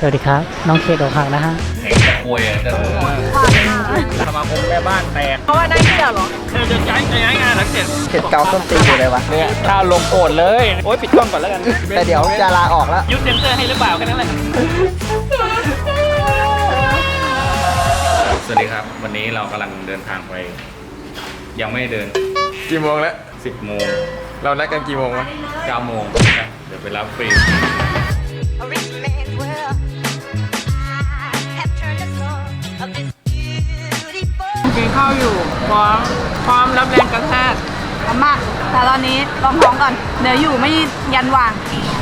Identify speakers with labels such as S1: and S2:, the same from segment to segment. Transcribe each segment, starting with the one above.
S1: สวัสดีครับ น้องเคดอกหักนะฮะ
S2: แข่งจะคุยอะจะสมาคมแม่บ้านแตก
S3: เพราะว่าได้เที่ยวเหรอ
S2: เธอจะย้ายจะย้ายงานหลังเสร็จ
S4: เสร็จเกาส้นตีนอยู่เลยวะ
S2: เนี่ยถ้าลงโกรธเลย โอ๊ยปิดกล้องก่อนแล้วกัน
S4: แต่เดี๋ยวจะลาออกแล้ว
S2: ยุดเซนเซอร์ให้หรือเปล่าแค่นั้นแหละ สวัสดีครับ วันนี้เรากำลังเดินทางไป ยังไม่เดิน
S5: กี่โมงแล้ว
S2: 10โมง
S5: เรานัดกันกี่โมงวะ
S2: 9โมงนะเดี๋ยวไปรับฟรี
S6: A rich man's world. Beautiful.
S3: กินข้าวอยู่พร้อมพร้อมรับแรงกระแทกพร้อมมากแต่ตอนนี้ลองท้องก่อน เดี๋ยวอยู่ไม่ยันวาง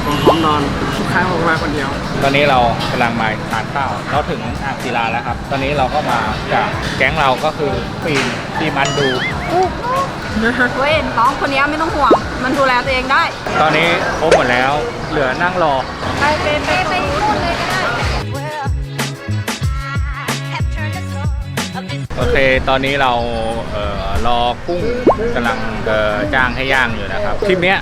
S5: ผมพร้อมนอนทุกครั้งผมมาคนเดียว
S2: ตอนนี้เรากำลังมาทานข้าวเราถึงอ่างศิลาแล้วครับ ตอนนี้เราก็มาจากแก๊งเราก็คือฟิล์มที่มันดู
S3: เว้ยน้องคนนี้ไม่ต้องห่วง มันดูแลตัวเองได้
S2: ตอนนี้ครบหมดแล้ว เหลือนั่งรอ
S3: ไปไปไปไป
S2: โอเค ตอนนี้เราเอ่อรอกุ้งกำลังเอ่อจ้างให้ย่างอยู่นะครับทริปเนี้ย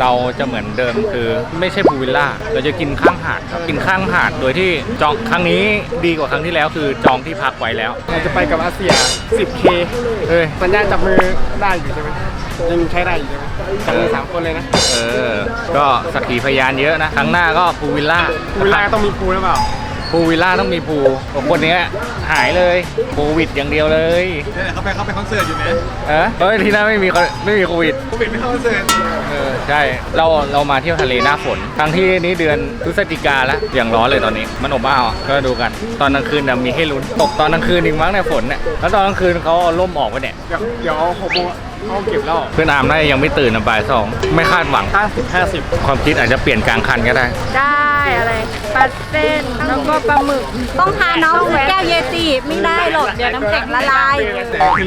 S2: เราจะเหมือนเดิมคือไม่ใช่พูลวิลล่า เราจะกินข้างหาดครับ กินข้างหาด โดยที่จองครั้งนี้ดีกว่าครั้งที่แล้วคือจองที่พักไว้แล้ว
S5: เราจะไปกับอาเซีย 10K
S2: เอ้ย
S5: สัญญาณจับมือได้อยู่ใช่ไหมยังใช้ได้อยู่ใช่ไหมจับมือสามคนเลยนะ
S2: เออ ก็สักขีพยานเยอะนะ ครั้งหน้าก็พูลวิลล่า
S5: เวลาต้องมีครูหรือเปล่า
S2: พูลวิลล่าต้องมีพูลของคนเนี้ยหายเลยโควิดอย่างเดียวเลย
S5: เนี่ยเขาไปเขาไปคอนเสิร์ตอยู่นะ
S2: เออเฮ้ยที่นั่นไม่มีคนไม่มีโควิด
S5: โควิดไม่เข้าคอนเสิร์ต
S2: เออใช่เราเรามาเที่ยวทะเลหน้าฝนทั้งที่นี้เดือนพฤศจิกาแล้วอย่างร้อนเลยตอนนี้ มันอบอ้าวอะก็ดูกัน ตอนกลางคืนน่ะมีให้ลุ้นตกตอนกลางคืนอีกมั้งเนี่ยฝนเนี่ยแล้วตอนกลางคืนเขาเอาร่มออกไปเนี่ย
S5: เดี๋ยวเดี๋ยวหกโมงเขาเก็บแล้ว
S2: เพื่อนอามน่าจะยังไม่ตื่นนะบ่ายสองไม่คาดหวัง
S5: 50 50
S2: ความคิดอาจจะเปลี่ยนกลางคันก็ได้
S3: ได้ อะไรปลาเส้นแล้วก็ปลาหมึก ต้องทานน้องแก้วเยติไม่ได้หรอกเดี๋ยวน้ำแข็งละลาย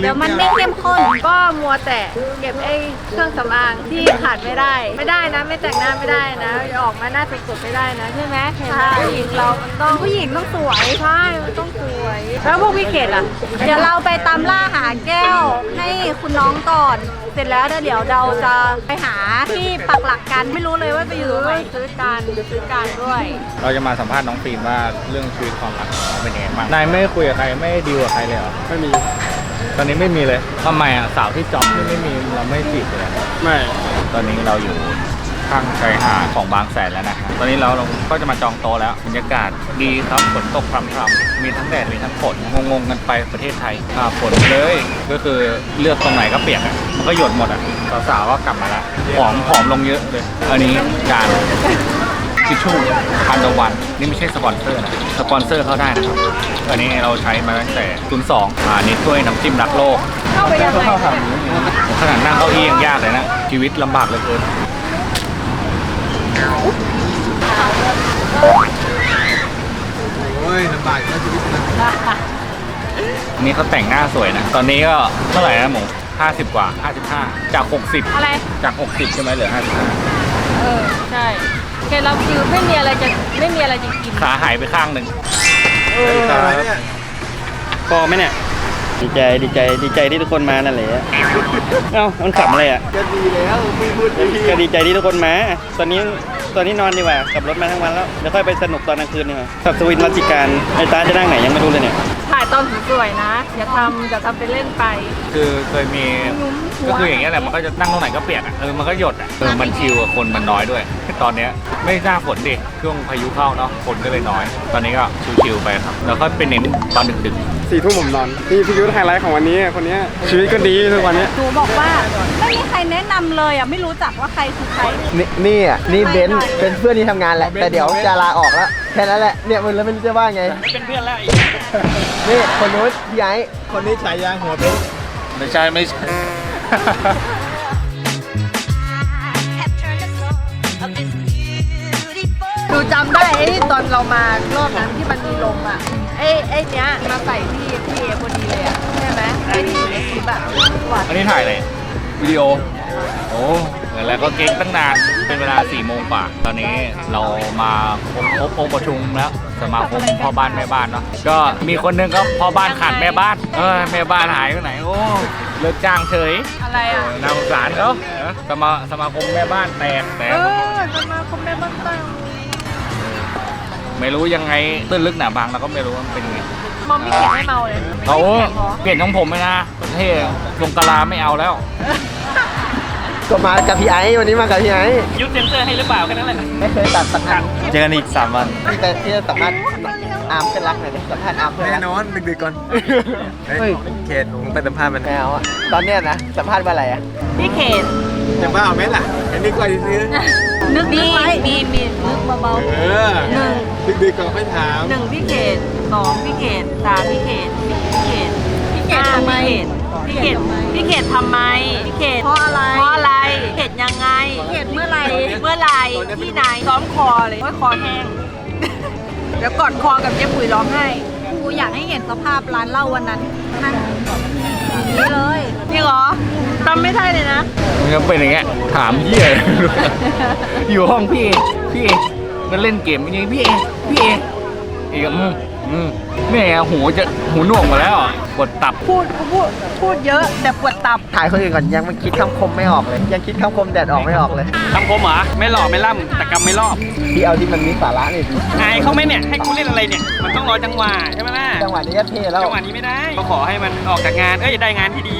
S3: เดี๋ยวมันไม่เข้มข้นก็มัวแต่เก็บไอ้เครื่องสำอางที่ขาดไม่ได้ ไม่ได้นะ ไม่แต่งหน้าไม่ได้นะจะออกมาหน้าสดๆไม่ได้นะใช่ไหมเห็นไหมผู้หญิงเรามันต้องผู้หญิงต้องสวยใช่มันต้องสวย แล้วพวกพี่เกดล่ะ เดี๋ยวเราไปตามล่าหาแก้วให้คุณน้องก่อน เสร็จแล้วเดี๋ยวเราจะไปหาที่ปักหลักกันไม่รู้เลยว่าจะอยู่ตรงไหนซื้อการซื้อการด้วย
S2: เราจะมาสัมภาษณ์น้องฟิล์มว่าเรื่องชีวิตความรักของน้องเป็นยังไงบ้างนายไม่คุยกับใครไม่ดีลกับใครเลยเหรอ
S5: ไม่มี
S2: ตอนนี้ไม่มีเลยทำไมอะสาวที่จ็อบนี่ไม่มีเราไม่จีบเลยอะ
S5: ไม่
S2: ตอนนี้เราอยู่ ข้างชายหาดของบางแสนแล้วนะครับตอนนี้เราเราก็จะมาจองโต๊ะแล้วบรรยากาศดีครับฝนตกพรำๆมีทั้งแดดมีทั้งฝนงงๆกันไปประเทศไทยอ่าฝนเลย ก็คือเลือกตรงไหนก็เปียกอะมันก็หยดหมดอะสาวๆก็กลับมาแล้วผอมผอมลงเยอะเลยอันนี้การทิชชู่พันตะวันนี่ไม่ใช่สปอนเซอร์นะสปอนเซอร์เข้าได้นะครับอันนี้เราใช้มาตั้งแต่02อ่านี่ถ้วยน้ำจิ้มรักโลก
S3: เข้าไปยังไง
S2: ขนาดนั่งเก้าอี้ยังยากเลยนะชีวิตลำบากเหลือเกิน
S5: โอ้ยลำบากแล้วชีวิตนะ
S2: นี่เขาแต่งหน้าสวยนะ ตอนนี้ก็เท่าไหร่นะหมู50 กว่า 55 จาก 60
S3: อะไร
S2: จาก 60 ใช่ไหมเหลือ
S3: เออ ใช่เคล็ดลับคือไม่มีอะไรจะไม่มีอะไรจะกิน
S2: 55 ขาหายไปข้างหนึ่ง
S5: เอออะไรเนี่ย
S4: พอไหมเนี่ย ดีใจดีใจดีใจที่ทุกคนมานั่นแหละเอ้ามันขำอะไรอะ
S5: ก็ดีแล้วไม่พูดดี
S4: ก็ดีใจที่ทุกคนมา ตอนนี้ตอนนี้นอนดีกว่าขับรถมาทั้งวันแล้วเดี๋ยวค่อยไปสนุกตอนกลางคืนดีกว่าขับสวินรัชการไอ้ตาจะนั่งไหนยังไม่รู้เลยเนี่ย
S3: ถ่ายตอนสวยๆนะ อย่าทำอย่าทำเป็นเล่นไป
S2: คือเคยมีก็คืออย่างเงี้ยแหละมันก็จะนั่งตรงไหนก็เปียกอะเออมันก็หยดอะเออมันชิวอะคนมันน้อยด้วย ตอนเนี้ยไม่น่าฝนดิช่วงพายุเข้าเนาะฝนก็เลยน้อย ตอนนี้ก็ชิวๆไปครับแล้วก็เป็นเน้นตอนดึกๆ
S5: สี่ทุ่มผมนอนนี่พี่ยุทธไฮไลท์ของวันนี้คนเนี้ยชีวิตก็ดีทุกวันเนี้ย
S3: หนูบอกว่าไม่มีใครแนะนำเลยอะไม่รู้จักว่าใครคือใคร
S4: นี่นี่อะนี่เบนซ์เป็นเพื่อนที่ทำงานแหละ แต่เดี๋ยวจะลาออกแล้วแค่นั้นแหละเนี่ยมึงแล้วไม่รู้จะว่าไง
S2: เป็นเพื่อนแล้วอีก
S4: นี่คนนู้นพี่ไอ้
S5: คนนี้ฉายาหัวเบน
S2: ไม่ใช่ไม่ใช่
S6: I have turned the soul of this beautiful.
S3: หนูจำได้ไอ้ตอนเรามารอบนั้นที่มันมีลมอะไอ้ไอ้เนี้ยมาใส่ที่พี่เอพอดีเลยอะใช่ไหมไอ้ที่อยู่ในคลิปอะหวาน
S2: อันนี้ถ่ายอะไรวิดีโอ โอ้เหมือนแล้วก็เก๊งตั้งนาน เป็นเวลา4ี่โมงกว่า ตอนนี้เรามาครบครบองค์ประชุมแล้ว สมาคมพ่อบ้านแม่บ้านเนาะ ก็มีคนหนึงก็พ่อบ้านขาดแม่บ้าน เออแม่บ้านหายไปไหน โอ้เลิกจ้างเฉย
S3: อะไรอะ
S2: น่าสงสารเขาเออสมาสมาคมแม่บ้านแตกแตก
S3: เออจะมาคอมเมนต์บ้างตั้ง
S2: บ ไม่รู้ยังไงตื้นลึกหนาบางเราก็ไม่รู้ว่ามันเป็นยังไง
S3: มอมพี่เขียนให้เมาเลย
S2: เขาเปลี่ยนของผมไปนะประเทศลงกะลาไม่เอาแล้ว
S5: ก็มากับพี่ไอ้วันนี้มากับพี่ไอ้
S4: ยุดเซนเซอร์ให้หรือเปล่าแค่นั้นแหละ
S5: ไม่เคยตัดสัมภาษณ์
S4: เจอกันอีก3วัน
S5: แต่ที่จะสัมภาษณ์อาร์มเป็นรักหน่อยดิสัมภาษณ์อาร์มเป็นรัก
S7: แน่นอนดึกๆก่อนเฮ้ยเขตมึงไปสัมภาษณ์มัน
S5: แมวอะตอนเนี้ยนะสัมภาษณ์ว่าอะไรอะ
S3: พี่เขต
S7: จะบ้าเอาไหมล่ะอันนี้ก็ซื้อ
S3: นึกมีมีมีนึกเบา
S7: เออ
S3: ๆหนึ่ง
S7: ดึกๆก่อนไม่ถาม
S3: หนึ่งพี่เขตสองพี่เขตสามพี่เขตสี่พี่เขตพี่เขตทำไมพี่เขตพี่เขตทำไมพี่เขตเพราะอะไรเพราะอะไรเขตยังไงเขตเมื่อไหรเมื่อไหรที่ไหนซ้อมคอเลยโอ้ยคอแห้งแล้วกอดคอกับเจ๊ปุ๋ยร้องไห้ กูอยากให้เห็นสภาพร้านเหล้าวันนั้นนั่งอย่าง นี้เลยจริงเหรอจำไม่ได้เลยนะ
S2: มันก็เป็นอย่างเงี้ยถามเหี้ยอยู่ห้องพี่เอพี่เอมันเล่นเกมยังไงพี่เอพี่เออีกอืม อืมแม่หูจะหูหน่วงหมาแล้วอะกดตับ
S3: พูดพูดพูดเยอะแต่ปวดตับ
S5: ถ่ายคนอื่นก่อนยังมันคิดคำคมไม่ออกเลย ยังคิดคำคมแดดออกไม่ออกเลย
S4: ทำผมเหรอไม่หล่อไม่ล่ำแต่กำไม่รอบ
S5: พี่เอาที่มันมีสาระนี่ดิ
S4: อายเขาไหมเนี่ยให้กูเล่นอะไรเนี่ย มันต้องรอจังหวะใช่ไหมล่ะ
S5: จังหวะนี้ก็เท่แล้ว
S4: จังหวะนี้ไม่ได้ก็ขอให้มันออกจากงานเอ้ยได้งานที่ดี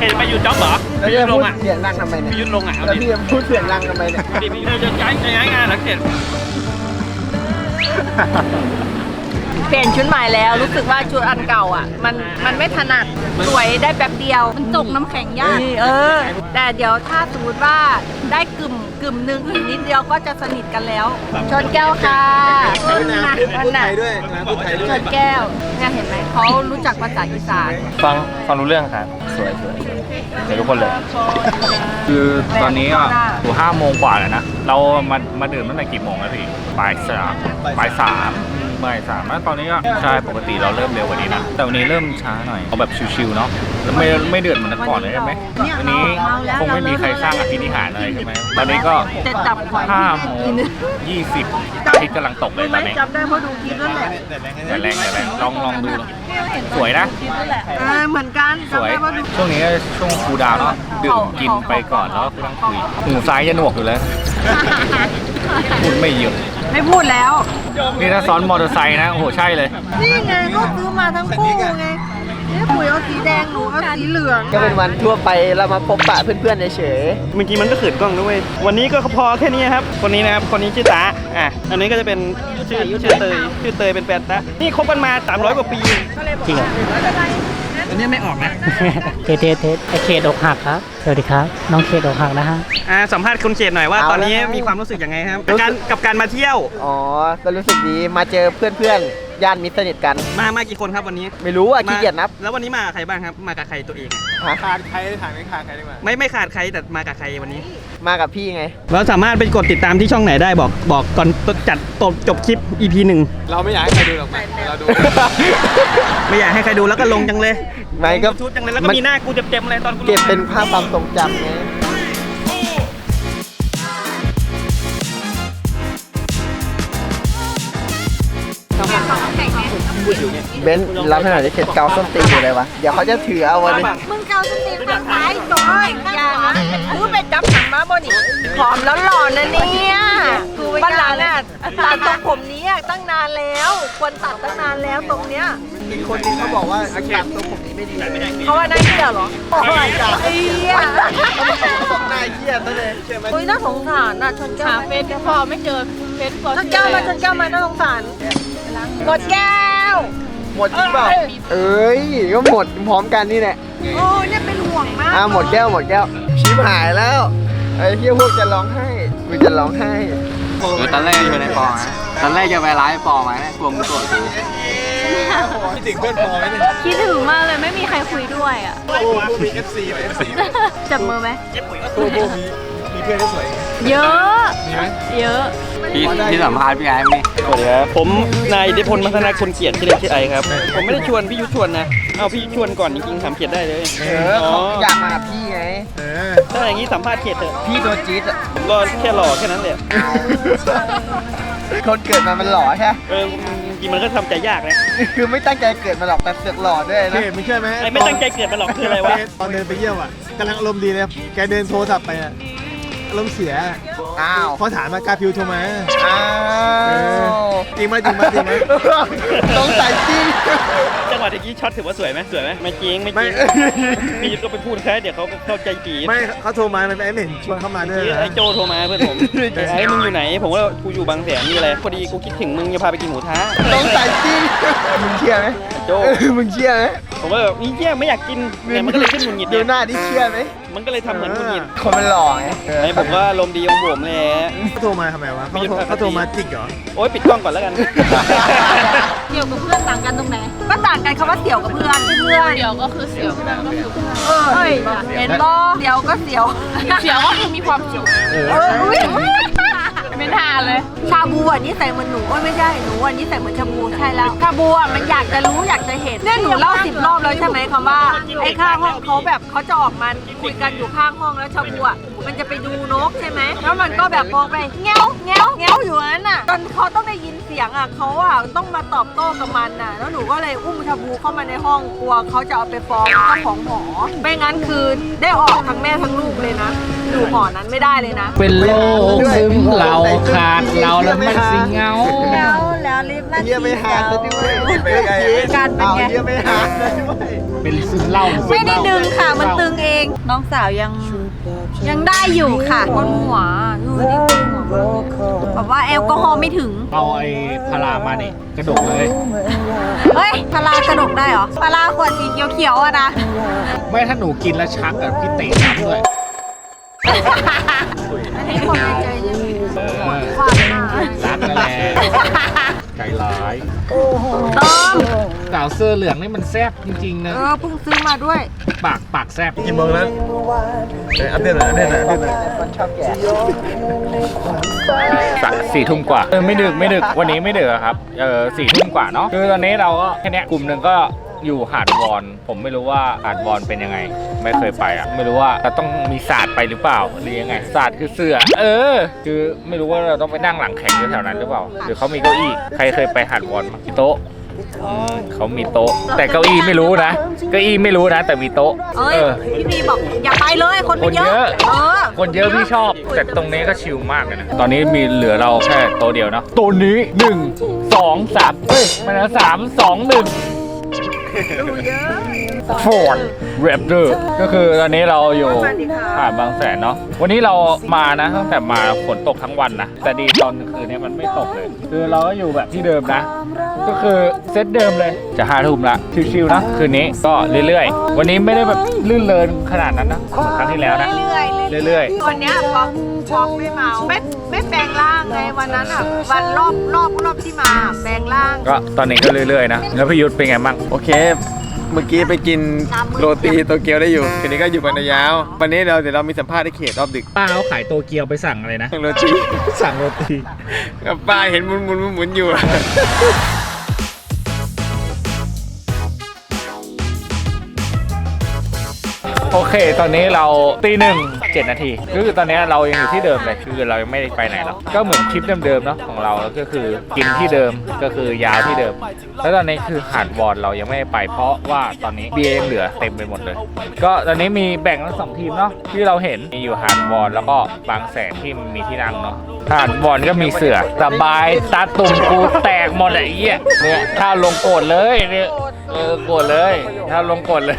S4: เห็นไปอยู่จ็อบเหรอ
S5: แล้ว
S4: พี่
S5: จะ
S4: ยุทธล
S5: พู
S4: ง
S5: ด
S4: อะ
S5: เสียงดังทำไมเนี่ย
S4: พี่ยุทธลงอะเอา
S5: แล้ว
S4: ดิ
S5: พี่จะพูดเสียงดังทำไมเนี่ย
S4: ดิพี่จะย้ายจะย้ายงานแล้วเสร็จ
S3: เปลี่ยนชุดใหม่แล้วรู้สึกว่าชุดอันเก่าอะ มันมันไม่ถนัดสวยได้แป๊บเดียว มันจกน้ำแข็งยากเออ แต่เดี๋ยวถ้าสมมติว่าได้กึ่มกึ่มหนึ่งอีกนิดเดียวก็จะสนิทกันแล้ว ชนแก้วค่ะ
S7: ด้วยนะพูด
S3: นั่น
S7: ไท
S3: น่ะ
S7: ยด้วยนะพูดไทยด้ว
S3: ช
S7: ย
S3: นแก้วเนี่ยเห็นไหมเขารู้จักภาษาอีสาน
S4: ฟังฟังรู้เรื่องครับสวยสวยเดี๋ยวทุกคนเลย
S2: คือตอนนี้อะอยู่ห้าโมงกว่าแล้วนะ เรามามาดื่มตั้งแต่กี่โมงแล้วพี่บ่ายสามบ่ายสาม บ่ายสามแล้วตอนนี้ก็ใช่ปกติเราเริ่มเร็วกว่านี้นะ แต่วันนี้เริ่มช้าหน่อย เอาแบบชิวๆเนาะแล้วไม่ไม่เดือดเหมือนแต่ก่อนเลยใช่ไหมวันนี้คงไม่มีใครสร้างอภินิหารอะไรใช่ไหมตอนนี้ก็
S3: จะจับหอย
S2: ห้าโมงยี่สิบอาทิตย์กำลังตกเลยตอนนี้
S3: จำได้เพราะดูคลิปนั่นแหละ
S2: แต่แรงแต่แรงลองลองดูสวยนะ
S3: เออเหมือนกัน
S2: สวย
S3: จำได้เพราะดู
S2: ช่วงนี้ก็ช่วงคูลดาวน์เนาะดื่มกินไปก่อนแล้วก็คุยหูซ้ายจะหนวกอยู่แล้วพูดไม่หยุด
S3: ไม่พูดแล้ว
S2: นี่ถ้าซ้อนมอเตอร์ไซค์นะ โอ้โห ใช่เลย
S3: นี่ไงก็ซื้อมาทั้งคู่ไงนี่ปุ๋ยเอาสีแดงหนูเอาสีเหลือง
S5: ก็เป็นวันทั่วไปเรามาพบปะเพื่อนๆเฉย
S4: เมื่อกี้มันก็ขืนกล้องด้วย วันนี้ก็พอแค่นี้ครับ คนนี้นะครับ คนนี้ชื่อตาอะ อันนี้ก็จะเป็นชื่อชื่อเตย ชื่อเตยเป็นแฟนตานี่คบกันมา 300 กว่าปี
S1: จริงเหร อ
S4: อันนี้ไม่ออกนะ
S1: เทสเทสเทสไอเขตอกหักครับ สวัสดีครับ น้องเขตอกหักนะฮะ
S4: อ่าสัมภาษณ์คุณเขตหน่อยว่าตอนนี้มีความรู้สึกยังไงครับกับการกับการมาเที่ยว
S5: ๆอ๋อ ก็รู้สึกดี มาเจอเพื่อนๆ ญาติมิตรสนิทกัน
S4: มามากี่คนครับวันนี้
S5: ไม่รู้อะขี้เกียจนับ
S4: แล้ววันนี้มากับใครบ้างครับ มากับใครตัวเองอะ
S5: ฮะ
S7: ขาดใครถามไม่ขาดใครดีกว่า
S4: ไม่ไม่ขาดใครแต่มากับใครวันนี้
S5: มากับพี่ไง
S4: เราสามารถไปกดติดตามที่ช่องไหนได้บอกบอกก่อนจัดจบจบคลิป EP หนึ่ง
S7: เราไม่อยากให้ใครดูหรอกเราดู
S4: ไม่อยากให้ใครดูแล้วก็ลงจังเลย
S5: ไม่ก็
S4: ชุดจังเลยแล้วก็มีหน้ากูเต็มๆเลยตอนกูลง
S5: เก็บเป็นภาพความทรงจำไง เบนซ์รับให้หน่อยดิเข็ดเกาส้นตีนอยู่เลยวะ เดี๋ยวเขาจะถือเอาวันนี้
S3: มึงเกาสติข้างซ้ายจอยอย่านะกูไปจับหนังมาบ่นี่ผอมแล้วหล่อนะเนี่ยบ้านหลังอะตัดตรงผมนี้อะตั้งนานแล้ว ควรตัดตั้งนานแล้วตรงเนี้ย
S5: อีกคนนึงเขาบอกว่าตัดตัวผมนี้ไม่ดี
S3: เขาว่าได้เหี้ยเหรอโอ้ยไอ้เหี้ย
S5: ต้องหน้าเหี้ยซะเลยใช่ไหม
S3: อุ้ยน่าสงสารน่ะชนแก้วเฟซพอไม่เจอเฟซพอชนแก้วมาชนแก้วมาน่าสงสารหมดแก้ว
S5: หมดจริงเปล่าเอ้ย ก็หมดพร้อมกันนี่แหละ
S3: โอ้ยเนี่ยเป็นห่วงมาก
S5: อ่าหมดแก้วหมดแก้วชิบหายแล้วไอ้เหี้ยพวกจะร้องไห้กูจะร้องไห้
S7: ตอนแรกอยู่ในปอนะตอนแรกจะไปร้ายปอมาเนี่ยกลัวมึงโกรธกูคิดถึงเพื่อนปอไหมเนี่ย
S3: คิดถึงมากเลยไม่มีใครคุยด้วยอะ
S7: โอ้พวกมี FC ว่ะ FC
S3: จับมือไหม
S7: พวกพวกมีมีเพื่อนที่สวย
S3: เยอะ
S7: มีไหม
S3: เยอะ
S7: พี่พี่สัมภาษณ์พี่ไอ้ไหม
S4: สวัสดีครับผมนายอิทธิพลมัฒนาคนเกียรติชื่อเล่นชื่อไอครับ ผมไม่ได้ชวนพี่ยุทธชวนนะเอาพี่ยุทธชวนก่อนจริงๆถามเกียรติได้เลย
S5: เออเขาอยากมากับพี่ไง
S7: เออ
S4: ถ้าอย่างนี้สัมภาษณ์เกียรติเถอะ
S5: พี่ตัวจี๊ดอะ
S4: ผมก็แค่หล่อแค่นั้นแหละ
S5: คนเกิดมามันหล่อใช่ไหม
S4: เออจริงๆมันก็ทำใจยากนะ
S5: คือไม่ตั้งใจเกิดมาหรอกแต่เสือกหล่อด้วย
S7: เค
S5: นะ
S7: ยไม่เชื่อไหม
S4: ไอ้ไม่ตั้งใจเกิดมาหรอกคืออะไรวะ
S7: ตอนเดินไปเยี่ยมอะกำลังอารมณ์ดีเลยแกเดินโทรศัพท์ไปอะ
S5: อารมณ์เสีย
S7: อ้าว
S5: พอถามมากาฟิวโทรมา
S7: อ้าว
S5: จริงไหมจริงไหมจริงไหมต้องใส่จริง
S4: จังหวะตะกี้ช็อตถือว่าสวยไหมสวยไหมไม่จริงไม่จ
S5: ไม่
S4: ริงพี่ยุทธก็ไปพูดแค่เดี๋ยวเขาก็เข้าใจผิด
S5: ไม่เขาโทรมามันไม่เห็นชวนเข้ามาด้วยนะ
S4: ไอ้โจโทรมาเพื่อนผมไอ้ยมึงอยู่ไหน ผมว่ากูอยู่บางแสนนี่อะไรพอดีกูคิดถึงมึงจะพาไปกินหมูท้า
S5: ต้องใส่จริง มึงเชื่อไหม
S4: โจ
S5: เออมึงเชื่อไหม
S4: ผมก็แบบนี่เยี่ยไม่อยากกินเนี่ยมันก็เลยขึ้นหงุดหงิด
S5: ดู
S4: เนี่ย
S5: หน้าดิเชื่อไหม
S4: มันก็เลยทำเหมือนหงุดหงิด
S7: คนมันหล่อไง
S4: ไอ้ผมก็ลมณ์ดีของผมแหละ
S5: เขาโทรมาทำไมวะเขาโทรเขาโทรมาจิกเหรอ
S4: โอ๊ยปิดกล้องก่อนแล้วกัน
S3: เสี่ยวกับเพื่อนต่างกันตรงไหนก็ต่างกันคำว่าเสี่ยวกับเพื่อนเพื่อนเสี่ยวก็คือเสี่ยวเพื่อนก็คือเพื่อนเออเห็นบ่เสี่ยวก็เสี่ยว เสี่ยวก็คือมีความสุข เออ อุ้ย ไม่ทานเลยชาบูอะนี่ใส่เหมือนหนูก็ไม่ใช่หนูอะนี่ใส่เหมือนชาบูใช่แล้วชาบูอะมันอยากจะรู้อยากจะเห็นเนี่ยหนูเล่าสิบรอบแล้วใช่ไหมคำว่าไอ้ข้างห้องเขาแบบเขาจะออกมาคุยกันอยู่ข้างห้องแล้วชาบูอะ มันจะไปดูนกใช่ไหมแล้วมันก็แบบมองไปเงี้ยวเงี้ยวเงี้ยวอยู่นั้นน่ะจนเขาต้องได้ยินเสียงอะเขาอะต้องมาตอบโต้กับมันน่ะ แล้วหนูก็เลยอุ้มชาบูเข้ามาในห้องกลัวเขาจะเอาไปฟ้องเจ้าของหอไม่งั้นคือได้ออกทั้งแม่ทั้งลูกเลยนะอยู่หอนั้นไม่ได้เลยนะ
S2: เป็นโรคซึมเราขาดเราแล้วมันสิเหงา
S3: แล้วแล้วลิฟต์มัน
S5: เยี่ยไม่หาซะด้วย
S3: การเป็นไง
S5: เยี่ยไม่หาซะด้วย
S2: เป็นซึมเหล้า
S3: ไม่ได้ดึงค่ะมันตึงเอง น้องสาวยัง ยังได้อยู่ค่ะบนหัวดูดิบนหัวแบบว่าแอลกอฮอล์ไม่ถึง
S2: เอาไอ้พารามาเนี่ยกระดกเลย
S3: เฮ้ยพารากระดกได้เหรอพาราขวดสีเขียวๆอะนะ
S2: ไม่ถ้าหนูกินแล้วชักอะพี่เตะน้ำด้วย
S3: อันนี้คนในใจจะมี
S2: เออ
S3: ความหน้า
S2: รักนั่นแหละใจร้าย
S3: ต้อม
S2: สาวเสื้อเหลืองนี่มันแซ่บจริงๆ
S3: เอ
S2: นะ
S3: อเพิ่งซื้อมาด้วย
S2: ปากปากแซ่บ
S5: กี่โมงแล้วเอ้ยอัปเดตหน่อยอัปเดตหน่อยอัปเดตหน่อย
S2: สักสี่ทุ่มกว่าเออไม่ดึกไม่ดึกวันนี้ไม่ดึกอะครับเออสี่ทุ่มกว่าเนาะคือตอนนี้เราก็แค่เนี้ยกลุ่มหนึ่งก็อยู่หาดวอน ผมไม่รู้ว่าหาดวอนเป็นยังไง ไม่เคยไปอะ ไม่รู้ว่าเราต้องมีศาสตร์ไปหรือเปล่าหรือยังไงศาสตร์คือเสือเออ คือไม่รู้ว่าเราต้องไปนั่งหลังแข็งอยู่แถวนั้นหรือเปล่า หรือเขามีเก้าอี้ใครเคยไปหาดวอนมั้งมีโต๊ะ อืมเขามีโต๊ะ แต่เก้าอี้ไม่รู้นะเก้าอี้ไม่รู้นะ แต่มีโต๊ะ
S3: เอ้ย
S2: เออ
S3: พี่พีบอกอย่าไปเลยคนมันเย
S2: คนเย
S3: อะ
S2: อะ
S3: เออ
S2: คนเยอะพี่ชอบ แต่ตรงนี้ก็ชิลมากเลยนะตอนนี้มีเหลือเราแค่โต๊ะเดียวเนาะตัวนี้หนึ่งสองสามเฮ้ยมันนะสามสองหนึ่ง ฟอร์ดแรปเตอร์ก็คือตอนนี้เราอยู่หาดบางแสนเนาะวันนี้เรามานะตั้งแต่มาฝนตกทั้งวันนะ แต่ดีตอนกลางคืนเนี้มันไม่ตกเลย คือเราก็อยู่แบบที่เดิมนะ ก็คือเซตเดิมเลยจะห้าทุ่มละชิวๆนะคืนนี้ก็เรื่อยๆ วันนี้ไม่ได้แบบลื่นเลินขนาดนั้นนะเหมือนครั้งที่แล้วนะ
S3: เรื่อยๆ
S2: เรื่อย
S3: วันเนี้ยป๊อกป๊อกไม่เมาไม่ไม่แปลงร่างไงวันนั้นอะวันรอบรอบรอบที่มา แปลงร่าง
S2: ๆก็ตอนนี้ก็เรื่อยๆนะ แล้วพี่ยุทธเป็นไงบ้าง
S7: โอเคเมื่อกี้ไปกินโรตีโตเกียวได้อยู่คืนนี้ก็อยู่กันยาว วันนี้เราเดี๋ยวเรามีสัมภาษณ์ในเขตรอบดึก
S2: ป้าเขาขายโตเกียวไปสั่งอะไรนะ
S7: โรตี
S2: สั่งโรตี
S7: กับป้าเห็นหมุนหมุนหมุนหมุนอยู่
S2: โอเค ตอนนี้เราตีหนึ่งเจ็ดนาทีก็คือตอนนี้เรายังอยู่ที่เดิมเลยคือเรายังไม่ได้ไปไหนหรอกก็เหมือนคลิปเดิมๆเนาะของเราก็คือกินที่เดิมก็คือยาวที่เดิม แล้วตอนนี้คือหาดวอนเรายังไม่ได้ไป เพราะว่าตอนนี้เบียร์ยังเหลือเต็มไปหมดเลย ก็ตอนนี้มีแบ่งทั้งสองทีมเนาะที่เราเห็นมีอยู่หาดวอนแล้วก็บางแสนที่มีที่นั่งเนาะหาดวอนก็มีเสือสบายตาตุ่มกูแตกหมดไอ้เหี้ยเนี่ยถ้าลงโกรธเลยเนี่ยเออโกรธเลย ถ้าลงโกรธเลย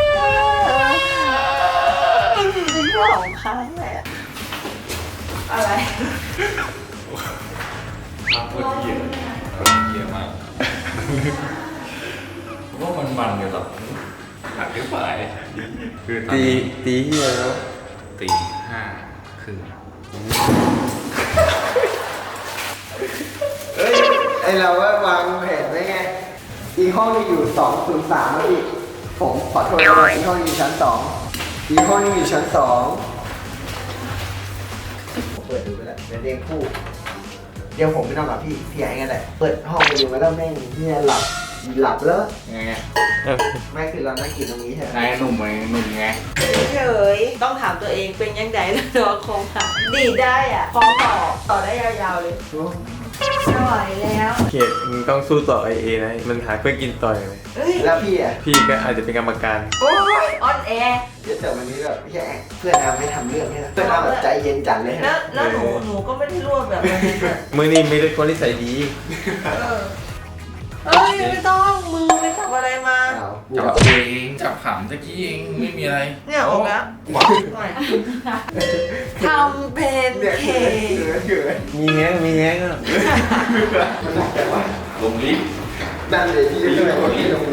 S7: น
S2: ว่ามันมันอยู่หรอหักหรือเปล่าคือตอน
S7: ตี
S2: นี้
S7: ตีเฮียแล้ว
S2: ตีห้าครึ่ง
S5: เฮ้ยไอเราว่าวางแผนไว้ไง อีกห้องนึงอยู่สองศูนย์สามพี่ผมขอโทษนะอีกห้องนึงอยู่ชั้นสอง อีกห้องนึงอยู่ชั้นสองปิดดูไปแล้วเป็นเรียงคู่ เดี๋ยวผมไม่ต้องกับพี่พี่ไอ้กันแหละเปิดห้องไปดูแล้วก็แม่งเนี่ยหลับหลับแล้ว
S2: ไงไง
S5: ไม่คือเรานั่งกินตรงนี้ใช่ไหม
S2: นายหนุ่มไงหนุ่มไง
S8: เฉยต้องถามตัวเองเป็นยังไงแล้วเนาะโครงค่ะดีดได้อะคล้องต่อต่อได้ยาวๆเลยไม่ไหวแล้ว
S9: เขตมึงต้องสู้ต่อไอเอนะมันหาเพื่อนกินต่อยไหม
S8: เอ้ย
S5: แล้วพี่อะ
S9: พี่ก็อาจจะเป็นกรรมการ
S8: โอ้ยออนแอร์
S5: เดี๋ยวแต่วันนี้แบบพี่แอ๊เพื่อนอาไม่ทำเรื่องให้นะเพื่อนอาแบบใจเย็นจัดเลย
S8: แล้ว
S5: นะ
S8: แล้วหนูหนูก็ไม่ได้ร่วมแบบนั้นนะ
S9: มือนี่ไม่ได้คนที่ใส่ดี
S8: เอ้ยไม่ต้องมึงไปทำอะไรมา
S5: อ้าว
S10: จับคุยเองจับขำตะกี้เองไม่มีอะไร
S8: เนี่ยออกแล้วทำเป็นเค้ก
S9: มีแง้งมีแง้งอะ
S10: ลงลิฟต์
S5: นั่นเลยพี่ทำไมพี่ลง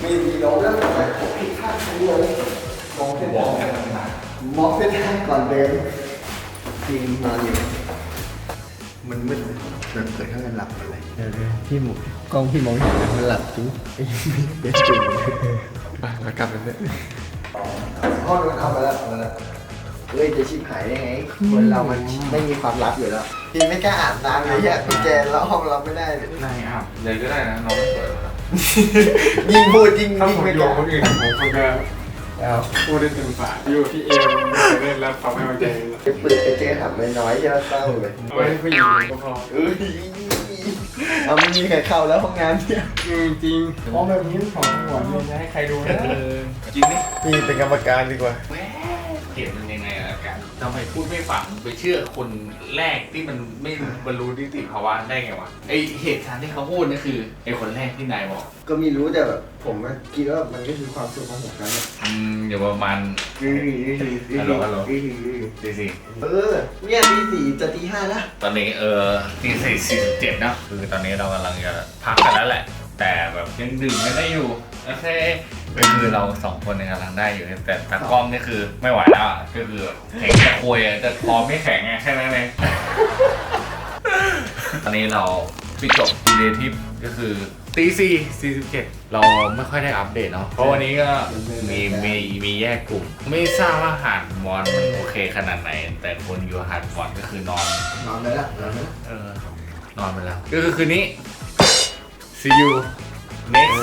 S5: ไม่มีลงแล้วแบบผิดพลาดครั้งเดียวเลย มองเส้นทางมองเส้นทางก่อนเดินจริงนอนอยู่ มันมืดเปิดเปิดข้างในหลับอะไร
S9: พี่หมูกล้องพี่มองเห็น
S5: มันหลับจริงเด็ดจริง
S9: ไปแล้วกลับกันเลย
S5: ห้องนู้นเอาไปแล้วเอาไปแล้วเฮ้ยจะชิบหายได้ไง คนเรามันไม่มีความลับอยู่แล้วพี่ไม่กล้าอ่านตามเลยอะกุญแจแล้วห้องเราไม่ได้เลย
S10: นายอาบเลยก็ได้นะน้องไม่สวยหรอก
S5: ยิงพูดยิง
S9: ถ้า
S5: ยิง
S9: ผม
S5: ไม่
S9: อก ยู่
S5: ล้า
S9: กับคนอื่นผมคงจะ พูดได้เต็มปากอยู่ที่เอ็มเล่นแล้วเขาไม่พอใจ
S5: ไปเปิดไปเจอหำน้อยๆใช่ไหมเศร้าเลย
S9: เอาไว้ให้ผู้หญิงก็พอ
S5: เอ้ยเอาไม่มีใครเข้าแล้วห้องน้ำเนี่ย
S9: จริงมองแบบนี้ของหัวนี่จะให้ใครดูนะ
S2: จริงนี่
S9: พี่เป็นกรรมการดีกว่า
S2: แหมเห็นมันยังไงล่ะกันทำไมพูดไม่ฝังไปเชื่อคนแรกที่มันไม่บรรลุนิติภาวะได้ไงวะไอเหตุการณ์ที่เขาพูดนี่คือไอคนแรกที่นายบอก
S5: ก็ไม่รู้แต่แบบผมก็คิดว่ามันก็คือความสุขของผมนะเนี่ย
S2: อืมอยู่ประมาณ
S5: อื้อหืออื้อหืออื้อ
S2: ฮัลโหล
S5: หือ
S2: ฮัลโหล
S5: อื้อหืออื้อหือ
S2: สี่สี่
S5: เออเนี่ยตีสี่จะตีห้าแล้ว
S2: ตอนนี้เออตีสี่สี่สิบเจ็ดเนอะคือตอนนี้เรากำลังจะพักกันแล้วแหละ แต่แบบยังดื่มกันได้อยู่โอเค ก็คือเราสองคนเนี่ยกำลังได้อยู่แต่ตากล้องนี่คือไม่ไหวแล้วอะก็คือแข็งจะคุยอะแต่คอไม่แข็งไงแค่นั้นเองตอนนี้เราปิดจบเรียทิปก็คือตีสี่สี่สิบเจ็ดเราไม่ค่อยได้อัปเดตเนาะเพราะวันนี้ก็มีมีมีแยกกลุ่ม ไม่ทราบว่าหาดมอนมันโอเคขนาดไหน แต่คนอยู่หาดมอนก็คือนอน
S5: นอนไปแล้วนอนไปแล้ว
S2: เออนอนไปแล้ว ก็คือคืนนี้ see you next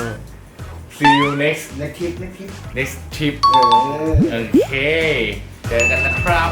S2: see you next
S5: ในคลิปในคลิป
S2: next trip
S5: เออ
S2: โอเค เจอกันนะครับ